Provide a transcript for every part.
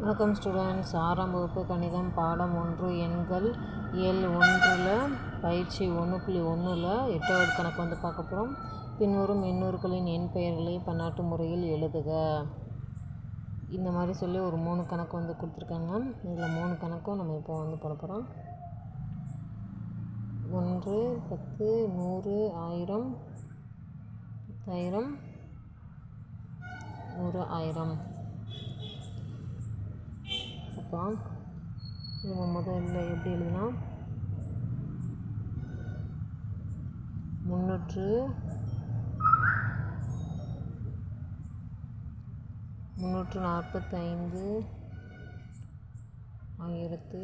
வணக்கம் ஸ்டூடெண்ட்ஸ் ஆறாம் வகுப்பு கணிதம் பாடம் ஒன்று. எண்கள் இயல் ஒன்றில் பயிற்சி ஒன்று புள்ளி ஒன்றில் எட்டாவது கணக்கு வந்து பார்க்க போகிறோம் பின்வரும் எண்ணூறுகளின் எண் பெயர்களை பன்னாட்டு முறையில் எழுதுக. இந்த மாதிரி சொல்லி ஒரு மூணு கணக்கு வந்து கொடுத்துருக்காங்க. இதில் மூணு கணக்கும் நம்ம இப்போ வந்து போட போகிறோம் ஒன்று பத்து நூறு ஆயிரம் பத்தாயிரம் நூறு ஆயிரம். அப்போ நம்ம முதல்ல எப்படி எழுதுனா முந்நூற்று முந்நூற்று நாற்பத்தைந்து ஆயிரத்து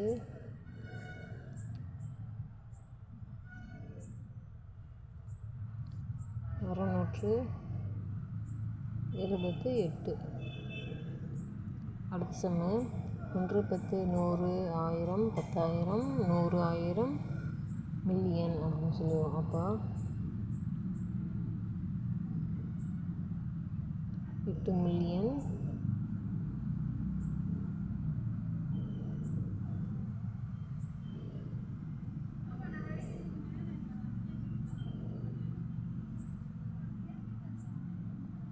அறுநூற்று இருபத்தி எட்டு. அடுத்த சம்மு ஒன்று பத்து நூறு ஆயிரம் பத்தாயிரம் நூறு ஆயிரம் மில்லியன் அப்படின்னு சொல்லுவோம். அப்போ எட்டு மில்லியன்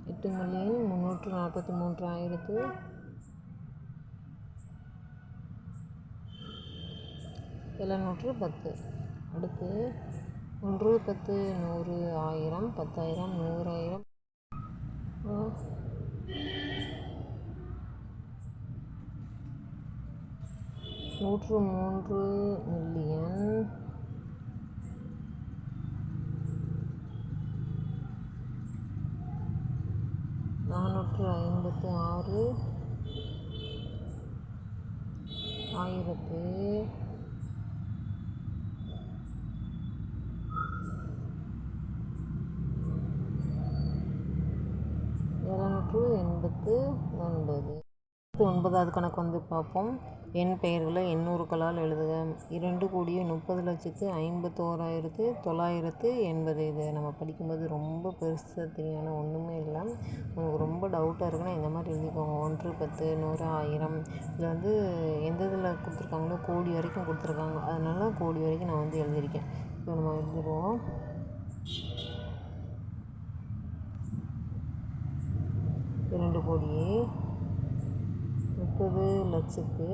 எட்டு மில்லியன் முந்நூற்று நாற்பத்தி மூன்று ஆயிரத்து எழுநூற்று பத்து. அடுத்து ஒன்று பத்து நூறு ஆயிரம் பத்தாயிரம் நூறாயிரம். நூற்று மூன்று மில்லியன். நானூற்று ஐம்பத்து ஆறு. ஆயிரத்து இரநூற்று எண்பத்து ஒன்பது. ஒன்பதாவது கணக்கு வந்து பார்ப்போம். என் பெயர்களை எண்ணூறுகளால் எழுதுக. இரண்டு கோடியே முப்பது லட்சத்து ஐம்பத்தோராயிரத்து தொள்ளாயிரத்து எண்பது. இது நம்ம படிக்கும்போது ரொம்ப பெருசாக தெரியும் ஒன்றுமே இல்லை. உங்களுக்கு ரொம்ப டவுட்டாக இருக்குன்னா இந்த மாதிரி எழுதிக்கோங்க. ஒன்று பத்து நூறு ஆயிரம். இதில் வந்து எந்த இதில் கொடுத்துருக்காங்களோ கோடி வரைக்கும் கொடுத்துருக்காங்க. அதனால கோடி வரைக்கும் நான் வந்து எழுதியிருக்கேன். இப்போ நம்ம எழுதிடுவோம் இரண்டு கோடியே முப்பது லட்சத்து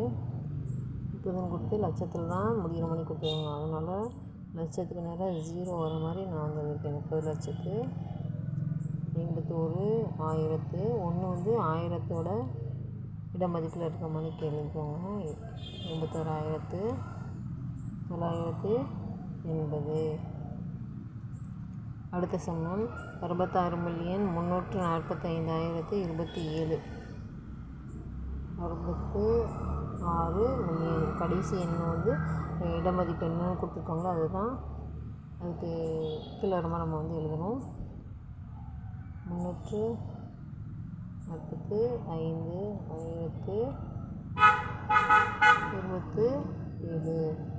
முப்பதுன்னு கொடுத்து லட்சத்தில் தான் முடிகிற மாதிரி கொடுத்துருவாங்க அதனால் லட்சத்துக்கு நேராக ஜீரோ வர மாதிரி நான் வந்துருக்கேன் முப்பது லட்சத்து எண்பத்தோரு ஆயிரத்து ஒன்று வந்து ஆயிரத்தோட இடமதிப்பில் இருக்க மாதிரி எழுதிக்கோங்க எண்பத்தோரு ஆயிரத்து தொள்ளாயிரத்து எண்பது அடுத்த சமம் அறுபத்தாறு மில்லியன் முந்நூற்று நாற்பத்தைந்தாயிரத்து இருபத்தி ஏழு. அறுபத்து ஆறு மில்லியன். கடைசி எண் வந்து இடமதிப்பு என்னன்னு கொடுத்துருக்காங்களோ அதுதான். அதுக்கு கீழே நம்ம வந்து எழுதணும். முந்நூற்று நாற்பத்து ஐந்து ஆயிரத்து இருபத்து ஏழு.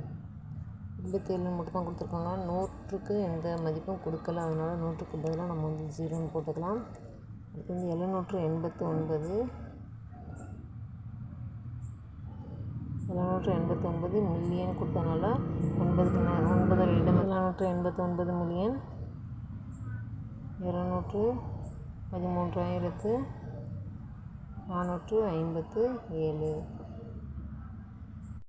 இருபத்தேழு மட்டும் தான் கொடுத்துருக்காங்க. நூற்றுக்கு எந்த மதிப்பும் கொடுக்கல. அதனால் நூற்றுக்கு பதிலாக நம்ம வந்து ஜீரோன்னு போட்டுக்கலாம். அடுத்து வந்து எழுநூற்று எண்பத்து ஒன்பது எழுநூற்று எண்பத்தி ஒன்பது மில்லியன் கொடுத்தனால ஒன்பதுக்கு ஒன்பது இடம் எழுநூற்று எண்பத்தி ஒன்பது மில்லியன். இரநூற்று பதிமூன்றாயிரத்து நானூற்று ஐம்பத்து ஏழு.